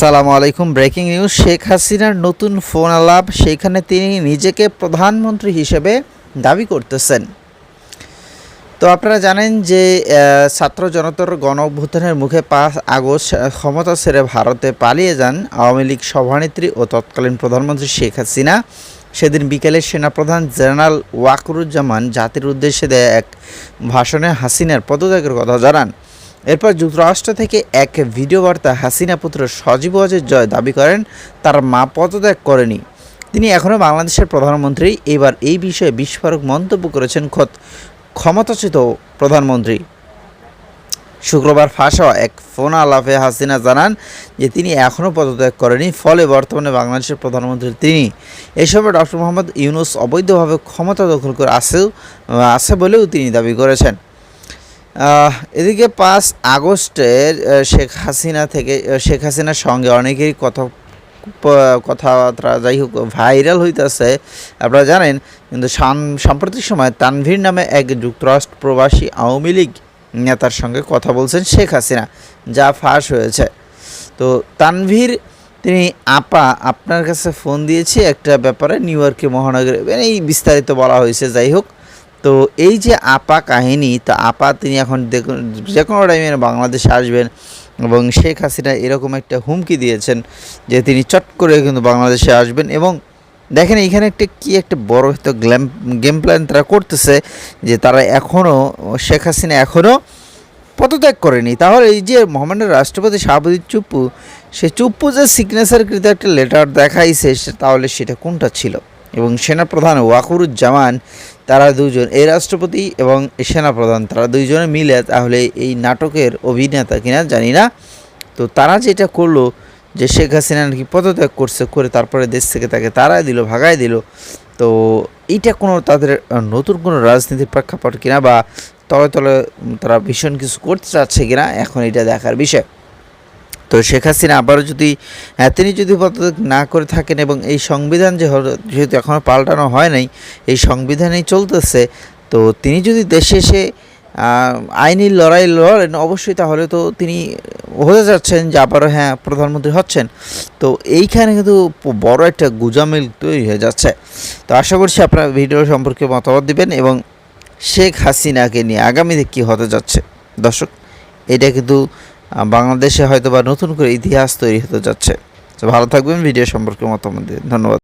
আসসালামু আলাইকুম। Breaking news Sheikh হাসিনার নতুন ফোন আলাপ, সেখানে তিনি নিজেকে প্রধানমন্ত্রী হিসেবে দাবি করতেছেন। তো আপনারা জানেন যে ছাত্র জনতার গণ অভ্যুত্থানের মুখে পাঁচ আগস্ট ক্ষমতা ছেড়ে ভারতে পালিয়ে যান আওয়ামী লীগ সভানেত্রী ও তৎকালীন প্রধানমন্ত্রী শেখ হাসিনা। সেদিন বিকেলে সেনাপ্রধান জেনারেল ওয়াকরুজ্জামান জাতির উদ্দেশ্যে দেয় এক ভাষণে হাসিনার পদত্যাগের কথা জানান। এরপর যুক্তরাষ্ট্র থেকে এক ভিডিও বার্তা হাসিনা পুত্র সজীব ওয়াজের জয় দাবি করেন, তার মা পদত্যাগ করেনি। তিনি এখনও বাংলাদেশের প্রধানমন্ত্রী। এবার এই বিষয়ে বিস্ফোরক মন্তব্য করেছেন খোদ ক্ষমতাচ্যুত প্রধানমন্ত্রী। শুক্রবার ফাঁস হওয়া এক ফোন আলাপে হাসিনা জানান যে তিনি এখনও পদত্যাগ করেনি, ফলে বর্তমানে বাংলাদেশের প্রধানমন্ত্রী তিনি। এই সময় ডক্টর মোহাম্মদ ইউনুস অবৈধভাবে ক্ষমতা দখল করে আসেও আছে বলেও তিনি দাবি করেছেন। এদিকে পাঁচ আগস্টের শেখ হাসিনা থেকে শেখ হাসিনার সঙ্গে অনেকেরই কথা কথাবার্তা যাই হোক, ভাইরাল হইতেছে। আপনারা জানেন, কিন্তু সাম্প্রতিক সময় তানভীর নামে এক যুক্তরাষ্ট্র প্রবাসী আওয়ামী লীগ নেতার সঙ্গে কথা বলছেন শেখ হাসিনা, যা ফাঁস হয়েছে। তো তানভীর, তিনি আপা, আপনার কাছে ফোন দিয়েছি একটা ব্যাপারে নিউ ইয়র্কে মহানগরে মানে এই বিস্তারিত বলা হয়েছে, যাই হোক। তো এই যে আপা কাহিনী, তো আপা তিনি এখন দেখুন যে কোনো টাইমে বাংলাদেশে আসবেন এবং শেখ হাসিনা এরকম একটা হুমকি দিয়েছেন যে তিনি চট করে কিন্তু বাংলাদেশে আসবেন এবং দেখেন এখানে একটা কী একটা বড় হয়তো গ্ল্যাম গেম প্ল্যান তারা করতেছে যে তারা এখনও শেখ হাসিনা এখনও পদত্যাগ করেনি। তাহলে এই যে মোহাম্মদের রাষ্ট্রপতি শাহাবুদ্দিন চুপ্পু, সে চুপ্পু যে সিগনেচারকৃত একটা লেটার দেখাইছে তাহলে সেটা কোনটা ছিল? এবং সেনাপ্রধান ওয়াকুরুজ্জামান তারা দুজন, এই রাষ্ট্রপতি এবং সেনাপ্রধান, তারা দুইজনে মিলে তাহলে এই নাটকের অভিনেতা কিনা জানি না। তো তারা যেটা করল যে শেখ হাসিনা নাকি পদত্যাগ করছে, করে তারপরে দেশ থেকে তাকে তারাই দিল, ভাগায় দিল। তো এইটা কোনো তাদের নতুন কোনো রাজনীতির প্রেক্ষাপট কিনা বা তলে তলে তারা ভীষণ কিছু করতে চাচ্ছে কিনা, এখন এটা দেখার বিষয়। তো শেখ হাসিনা আবারও যদি তিনি যদি পদত্যাগ না করে থাকেন এবং এই সংবিধান যে যেহেতু এখনও পাল্টানো হয় নাই, এই সংবিধানেই চলতেছে, তো তিনি যদি দেশে এসে আইনি লড়াই লড়েন, অবশ্যই তাহলে তো তিনি হতে যাচ্ছেন যে আবারও হ্যাঁ প্রধানমন্ত্রী হচ্ছেন। তো এইখানে কিন্তু বড় একটা গুজামিল তৈরি হয়ে যাচ্ছে। তো আশা করছি আপনারা ভিডিও সম্পর্কে মতামত দিবেন এবং শেখ হাসিনাকে নিয়ে আগামীতে কী হতে যাচ্ছে। দর্শক, এটা কিন্তু বাংলাদেশে হয়তো বা নতুন করে ইতিহাস তৈরি হতে যাচ্ছে। তো ভালো থাকবেন, ভিডিও সম্পর্কে মতামত ধন্যবাদ।